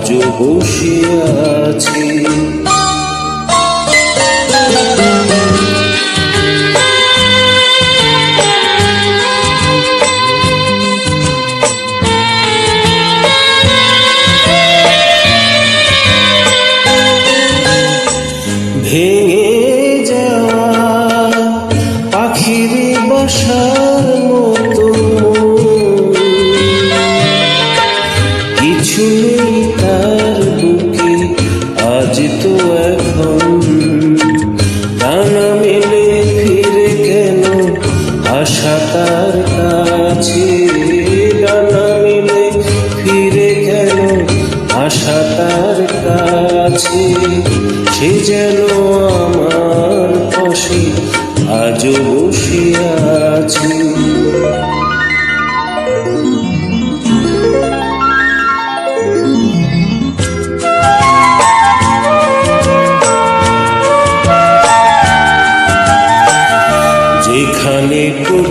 আজও বসে আছে। আশা তার কাছে ডানা মেলে ফিরে কেন? আশা তার কাছে সে যেন আমার পাশে আজও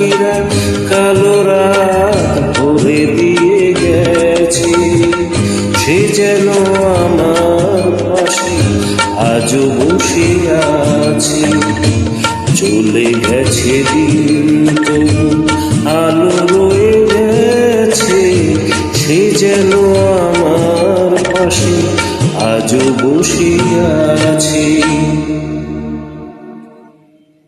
জোনাকিরা কালো রাত ভরে দিয়ে গেছে। সে যেন আমার পাশে আজও বসে আছে। চলে গেছে দিন তবু আলো রয়ে গেছে। সে যেন আমার পাশে আজও বসে আছে।